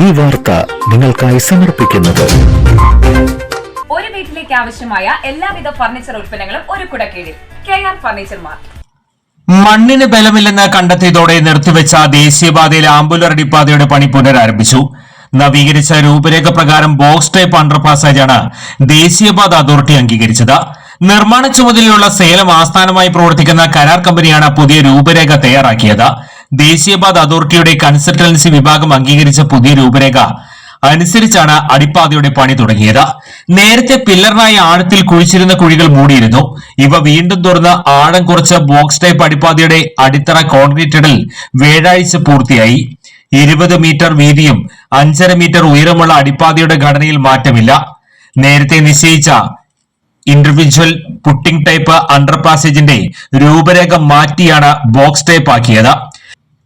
ഈ വാർത്ത നിങ്ങൾക്കായി സമർപ്പിക്കുന്നത്. ഒരു വീട്ടിലേക്ക് ആവശ്യമായ എല്ലാവിധ ഫർണിച്ചർ ഉൽപ്പന്നങ്ങളും ഒരു കുടക്കീഴിൽ. K R furniture mart. മണ്ണിന് ബലമില്ലെന്ന് കണ്ടെത്തിയതോടെ നിർത്തിവെച്ച ദേശീയപാതയിലെ ആംബുലർ അടിപ്പാതയുടെ പണി പുനരാരംഭിച്ചു. നവീകരിച്ച രൂപരേഖ പ്രകാരം ബോക്സ് ടൈപ്പ് അണ്ടർ പാസേജാണ് ദേശീയപാത അതോറിറ്റി അംഗീകരിച്ചത്. നിർമ്മാണ ചുമതലയുള്ള സേലം ആസ്ഥാനമായി പ്രവർത്തിക്കുന്ന കരാർ കമ്പനിയാണ് പുതിയ രൂപരേഖ തയ്യാറാക്കിയത്. ദേശീയപാത അതോറിറ്റിയുടെ കൺസൾട്ടൻസി വിഭാഗം അംഗീകരിച്ച പുതിയ രൂപരേഖ അനുസരിച്ചാണ് അടിപ്പാതയുടെ പണി തുടങ്ങിയത്. നേരത്തെ പില്ലറിനായി ആഴത്തിൽ കുഴിച്ചിരുന്ന കുഴികൾ മൂടിയിരുന്നു. ഇവ വീണ്ടും തുറന്ന് ആഴം കുറച്ച് ബോക്സ് ടൈപ്പ് അടിപ്പാതയുടെ അടിത്തറ കോൺക്രീറ്റഡിൽ വ്യാഴാഴ്ച പൂർത്തിയായി. ഇരുപത് മീറ്റർ വീതിയും അഞ്ചര മീറ്റർ ഉയരമുള്ള അടിപ്പാതയുടെ ഘടനയിൽ മാറ്റമില്ല. നേരത്തെ നിശ്ചയിച്ച ഇൻഡിവിജ്വൽ പുട്ടിംഗ് ടൈപ്പ് അണ്ടർ പാസേജിന്റെ രൂപരേഖ മാറ്റിയാണ് ബോക്സ് ടൈപ്പ് ആക്കിയത്.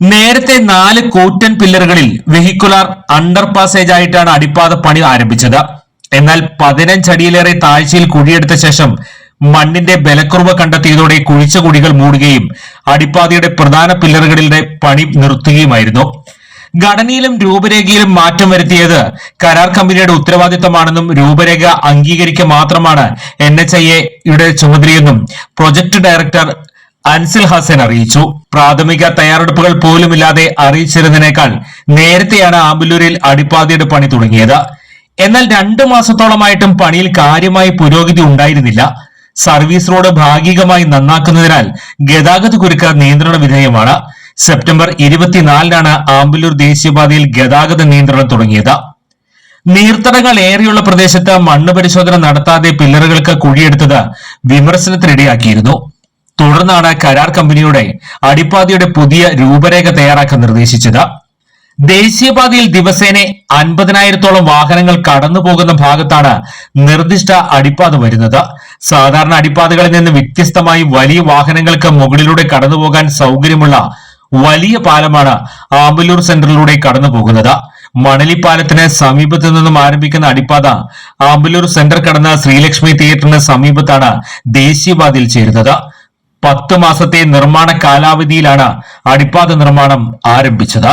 നേരത്തെ നാല് കൂറ്റൻ പില്ലറുകളിൽ വെഹിക്കുലാർ അണ്ടർ പാസേജ് ആയിട്ടാണ് അടിപ്പാത പണി ആരംഭിച്ചത്. എന്നാൽ പതിനഞ്ചടിയിലേറെ താഴ്ചയിൽ കുഴിയെടുത്ത ശേഷം മണ്ണിന്റെ ബലക്കുറവ് കണ്ടെത്തിയതോടെ കുഴിച്ച കുഴികൾ മൂടുകയും അടിപ്പാതയുടെ പ്രധാന പില്ലറുകളിലെ പണി നിർത്തുകയുമായിരുന്നു. ഘടനയിലും രൂപരേഖയിലും മാറ്റം വരുത്തിയത് കരാർ കമ്പനിയുടെ ഉത്തരവാദിത്തമാണെന്നും രൂപരേഖ അംഗീകരിക്കുക മാത്രമാണ് എൻ എച്ച് ഐ എയുടെ ചുമതലയെന്നും പ്രൊജക്ട് ഡയറക്ടർ അൻസിൽ ഹസൻ അറിയിച്ചു. പ്രാഥമിക തയ്യാറെടുപ്പുകൾ പോലുമില്ലാതെ അറിയിച്ചിരുന്നതിനേക്കാൾ നേരത്തെയാണ് ആമ്പല്ലൂരിൽ അടിപ്പാതയുടെ പണി തുടങ്ങിയത്. എന്നാൽ രണ്ടു മാസത്തോളമായിട്ടും പണിയിൽ കാര്യമായി പുരോഗതി ഉണ്ടായിരുന്നില്ല. സർവീസ് റോഡ് ഭാഗികമായി നന്നാക്കുന്നതിനാൽ ഗതാഗത കുരുക്ക് നിയന്ത്രണ വിധേയമാണ്. സെപ്റ്റംബർ ഇരുപത്തിനാലിനാണ് ആമ്പല്ലൂർ ദേശീയപാതയിൽ ഗതാഗത നിയന്ത്രണം തുടങ്ങിയത്. നീർത്തടങ്ങൾ ഏറെയുള്ള പ്രദേശത്ത് മണ്ണ് പരിശോധന നടത്താതെ പില്ലറുകൾക്ക് കുഴിയെടുത്തത് വിമർശനത്തിനിടയാക്കിയിരുന്നു. തുടർന്നാണ് കരാർ കമ്പനിയുടെ അടിപ്പാതയുടെ പുതിയ രൂപരേഖ തയ്യാറാക്കാൻ നിർദ്ദേശിച്ചത്. ദേശീയപാതയിൽ ദിവസേന അൻപതിനായിരത്തോളം വാഹനങ്ങൾ കടന്നു പോകുന്ന ഭാഗത്താണ് നിർദ്ദിഷ്ട അടിപ്പാത വരുന്നത്. സാധാരണ അടിപ്പാതകളിൽ നിന്ന് വ്യത്യസ്തമായി വലിയ വാഹനങ്ങൾക്ക് മുകളിലൂടെ കടന്നുപോകാൻ സൗകര്യമുള്ള വലിയ പാലമാണ് ആമ്പല്ലൂർ സെന്ററിലൂടെ കടന്നു പോകുന്നത് മണലിപ്പാലത്തിന് സമീപത്തു നിന്നും ആരംഭിക്കുന്ന അടിപ്പാത ആമ്പല്ലൂർ സെന്റർ കടന്ന ശ്രീലക്ഷ്മി തിയേറ്ററിന് സമീപത്താണ് ദേശീയപാതയിൽ ചേരുന്നത്. പത്ത് മാസത്തെ നിർമ്മാണ കാലാവധിയിലാണ് അടിപ്പാത നിർമ്മാണം ആരംഭിച്ചത്.